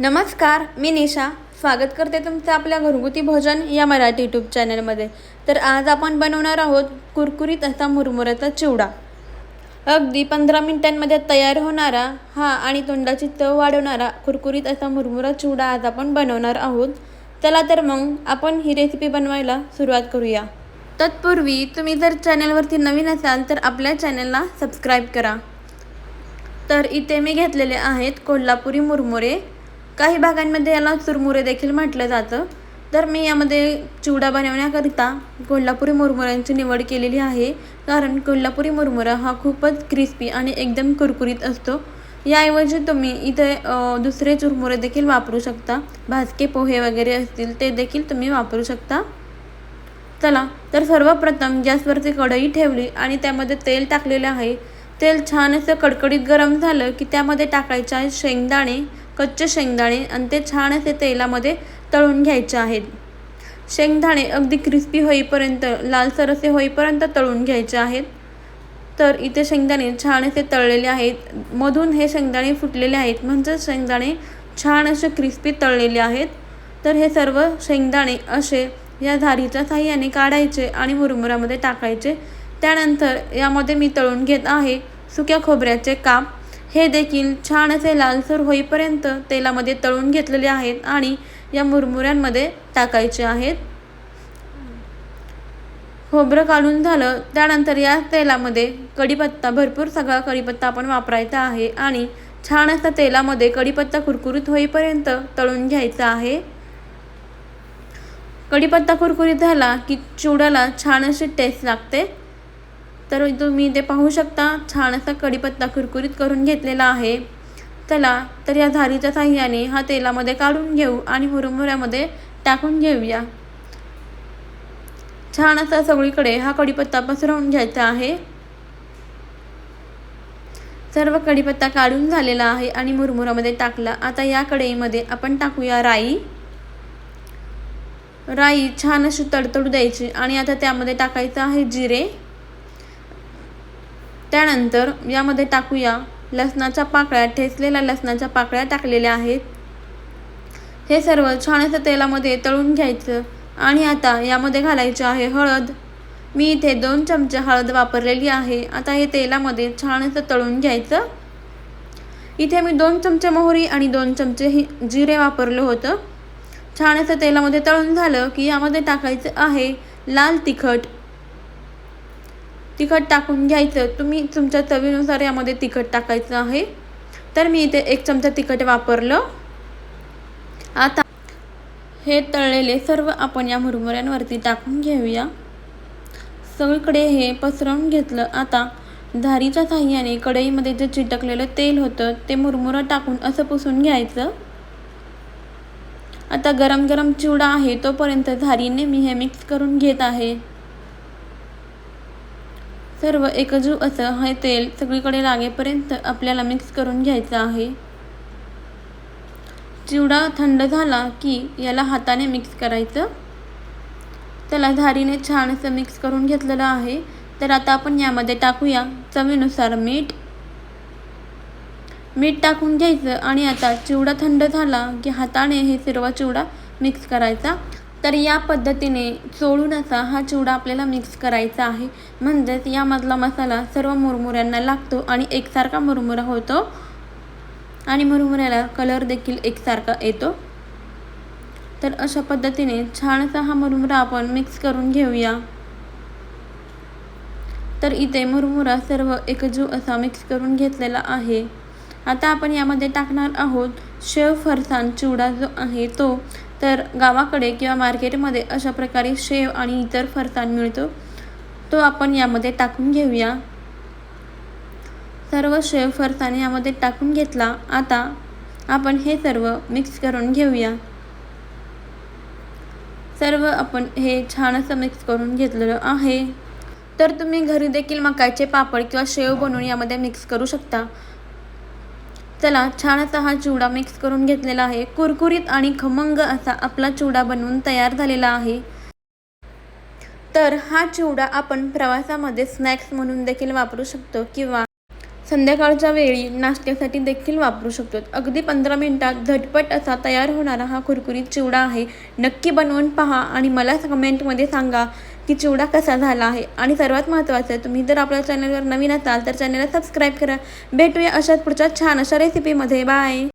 नमस्कार मी निशा. स्वागत करते तुमचं आपल्या घरगुती भोजन या मराठी यूट्यूब चॅनलमध्ये तर आज आपण बनवणार आहोत कुरकुरीत असा मुरमुऱ्याचा चिवडा. अगदी पंधरा मिनिटांमध्ये तयार होणारा हा आणि तोंडाची चव वाढवणारा कुरकुरीत असा मुरमुरा चिवडा आज आपण बनवणार आहोत. चला तर मग आपण ही रेसिपी बनवायला सुरुवात करूया. तत्पूर्वी तुम्ही जर चॅनलवरती नवीन असाल तर आपल्या चॅनलला सबस्क्राईब करा. तर इथे मी घेतलेले आहेत कोल्हापुरी मुरमुरे. काही भागांमध्ये याला चुरमुरे देखील म्हटलं जातं. तर मी यामध्ये चिवडा बनवण्याकरिता कोल्हापुरी मुरमुऱ्यांची निवड केलेली आहे. कारण कोल्हापुरी मुरमुरा हा खूपच क्रिस्पी आणि एकदम कुरकुरीत असतो. याऐवजी तुम्ही इथे दुसरे चुरमुरे देखील वापरू शकता. भाजके पोहे वगैरे असतील ते देखील तुम्ही वापरू शकता. चला तर सर्वप्रथम गॅसवरती कढई ठेवली आणि त्यामध्ये तेल टाकलेलं आहे. तेल छान असं कडकडीत गरम झालं की त्यामध्ये टाकायचे आहे शेंगदाणे कच्चे शेंगदाणे आणि ते छान असे तेलामध्ये तळून घ्यायचे आहेत. शेंगदाणे अगदी क्रिस्पी होईपर्यंत लालसर असे होईपर्यंत तळून घ्यायचे आहेत. तर इथे शेंगदाणे छान असे तळलेले आहेत. मधून हे शेंगदाणे फुटलेले आहेत. म्हणजेच शेंगदाणे छान असे क्रिस्पी तळलेले आहेत. तर हे सर्व शेंगदाणे असे या धारीच्या साह्याने काढायचे आणि मुरमुरामध्ये टाकायचे. त्यानंतर यामध्ये मी तळून घेत आहे सुक्या खोबऱ्याचे काप. हे देखील छान असे लालसर होईपर्यंत तेलामध्ये तळून घेतलेले आहेत आणि या मुरमुऱ्यांमध्ये टाकायचे आहेत. खोबरं काढून झालं. त्यानंतर या तेलामध्ये कढीपत्ता भरपूर सगळा कढीपत्ता आपण वापरायचा आहे आणि छान असा तेलामध्ये कढीपत्ता कुरकुरीत होईपर्यंत तळून घ्यायचा आहे. कढीपत्ता कुरकुरीत झाला की चिवड्याला छान अशी टेस्ट लागते. तर तुम्ही ते पाहू शकता छान असा कढीपत्ता कुरकुरीत करून घेतलेला आहे. चला तर या झारीच्या साह्याने हा तेलामध्ये काढून घेऊ आणि मुरमुऱ्यामध्ये टाकून घेऊया. छान असा सगळीकडे हा कढीपत्ता पसरवून घ्यायचा आहे. सर्व कढीपत्ता काढून झालेला आहे आणि मुरमुरामध्ये टाकला. आता या कढईमध्ये आपण टाकूया राई. राई छान अशी तडतडू द्यायची आणि आता त्यामध्ये टाकायचं आहे जिरे. त्यानंतर यामध्ये टाकूया लसणाच्या पाकळ्या ठेचलेल्या लसणाच्या पाकळ्या टाकलेल्या आहेत. हे सर्व छान असं तेलामध्ये तळून घ्यायचं आणि आता यामध्ये घालायचे आहे हळद. मी इथे दोन चमचे हळद वापरलेली आहे. आता हे तेलामध्ये छान असं तळून घ्यायचं. इथे मी दोन चमचे मोहरी आणि दोन चमचे हि जिरे वापरलं होतं. छान असं तेलामध्ये तळून झालं की यामध्ये टाकायचं आहे लाल तिखट. तिखट टाकून घ्यायचं. तुम्ही तुमच्या चवीनुसार यामध्ये तिखट टाकायचं आहे. तर मी इथे एक चमचा तिखट वापरलं. आता हे तळलेले सर्व आपण या मुरमुऱ्यांवरती टाकून घेऊया. सगळीकडे हे पसरवून घेतलं. आता धारीच्या साह्याने कढईमध्ये जे चिटकलेलं तेल होतं ते मुरमुरं टाकून असं पुसून घ्यायचं. आता गरम गरम चिवडा आहे तोपर्यंत झारीने मी हे मिक्स करून घेत आहे. सर्व एकजू असं हे तेल सगळीकडे लागेपर्यंत आपल्याला मिक्स करून घ्यायचं आहे. चिवडा थंड झाला की याला हाताने मिक्स करायचं. त्याला धारीने छान असं मिक्स करून घेतलेलं आहे. तर आता आपण यामध्ये टाकूया चवीनुसार मीठ. मीठ टाकून घ्यायचं आणि आता चिवडा थंड झाला की हाताने हे सर्व चिवडा मिक्स करायचा. तर या पद्धतीने चोळून असा हा चिवडा आपल्याला मिक्स करायचा आहे. म्हणजेच यामधला मसाला सर्व मुरमुऱ्यांना लागतो आणि एकसारखा मुरमुरा होतो. आणि मुरमुऱ्याला कलर देखील एकसारखा येतो. तर अशा पद्धतीने छानसा हा मुरमुरा आपण मिक्स करून घेऊया. तर इथे मुरमुरा सर्व एकजू असा मिक्स करून घेतलेला आहे. आता आपण यामध्ये टाकणार आहोत शेव फरसान चिवडा जो आहे तो. तर गावाकडे किंवा मार्केटमध्ये अशा प्रकारे शेव आणि इतर फरसाण मिळतो. तो आपण यामध्ये टाकून घेऊया. सर्व शेव फरसाण यामध्ये टाकून घेतला. आता आपण हे सर्व मिक्स करून घेऊया. सर्व आपण हे छान असं मिक्स करून घेतलेलं आहे. तर तुम्ही घरी देखील मकायचे पापड किंवा शेव बनवून यामध्ये मिक्स करू शकता. चला छान असा हा चिवडा मिक्स करून घेतलेला आहे. कुरकुरीत आणि खमंग असा आपला चिवडा बनवून तयार झालेला आहे. तर हा चिवडा आपण प्रवासामध्ये स्नॅक्स म्हणून देखील वापरू शकतो किंवा संध्याकाळच्या वेळी नाश्त्यासाठी देखील वापरू शकतो. अगदी पंधरा मिनिटात झटपट असा तयार होणारा हा कुरकुरीत चिवडा आहे. नक्की बनवून पहा आणि मला कमेंटमध्ये सांगा. की चिवडा कसा झाला आहे? आणि सर्वात महत्त्वाचं आहे तुम्ही जर आपल्या चॅनलवर नवीन असाल तर चॅनलला सबस्क्राईब करा. भेटूया अशाच पुढच्या छान अशा रेसिपीमध्ये बाय